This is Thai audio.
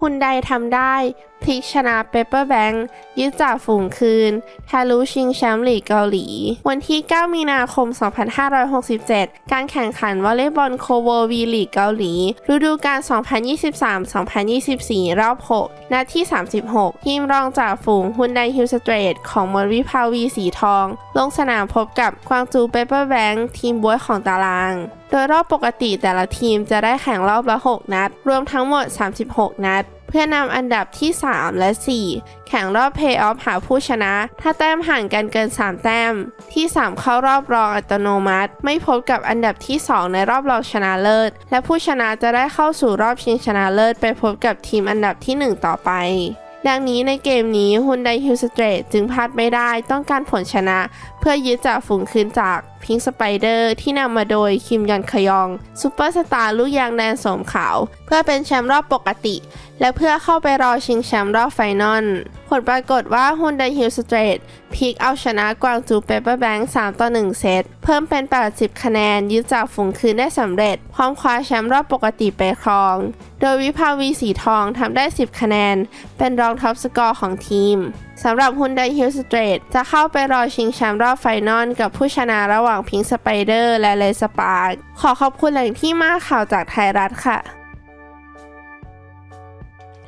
ฮุนใดทำได้ พลิกชนะเปเปอร์แบงค์ยึดจากฝูงคืน ทะลุชิงแชมป์ลีกเกาหลี วันที่ 9 มีนาคม 2567 การแข่งขันวอลเลย์บอลโคโววีลีกเกาหลี ฤดูกาล 2023-2024 รอบ 6 นัดที่ 36 ทีมรองจากฝูงฮุนไดฮิลสเตรทของมนวิภาวีสีทอง ลงสนามพบกับกวางจูเปเปอร์แบงค์ทีมบวยของตารางโดยรอบปกติแต่ละทีมจะได้แข่งรอบละ 6 นัด รวมทั้งหมด 36 นัด เพื่อนำอันดับที่ 3 และ 4 แข่งรอบเพย์ออฟหาผู้ชนะ ถ้าแต้มห่างกันเกิน 3 แต้ม ที่ 3 เข้ารอบรองอัตโนมัติ ไม่พบกับอันดับที่ 2 ในรอบรองชนะเลิศ และผู้ชนะจะได้เข้าสู่รอบชิงชนะเลิศ ไปพบกับทีมอันดับที่ 1 ต่อไปดังนี้ในเกมนี้ฮุนไดฮิลสเตรทจึงพลาดไม่ได้ต้องการผลชนะ เพื่อยึดจากฝูงคืนจากพิงสไปเดอร์ที่นำมาโดยคิมยอนคยองซูเปอร์สตาร์ลูกยางแดนสมขาว เพื่อเป็นแชมป์รอบปกติ และเพื่อเข้าไปรอชิงแชมป์รอบไฟนอล ผลปรากฏว่าฮุนไดฮิลสเตรทพลิกเอาชนะกวางจูเปเปอร์แบงค์3ต่อ 1 เซต เพิ่มเป็น 80 คะแนน ยึดจากฝูงคืนได้สำเร็จ พร้อมคว้าแชมป์รอบปกติไปครอง โดยวิภาวีสีทองทำได้ 10 คะแนน เป็นรองท็อปสกอร์ของทีมสำหรับฮุนไดฮิลสเตรทจะเข้าไปรอชิงแชมป์รอบไฟนอลกับผู้ชนะระหว่างพิงสไปเดอร์และเลสปาร์กขอขอบคุณแหล่งที่มาข่าวจากไทยรัฐค่ะ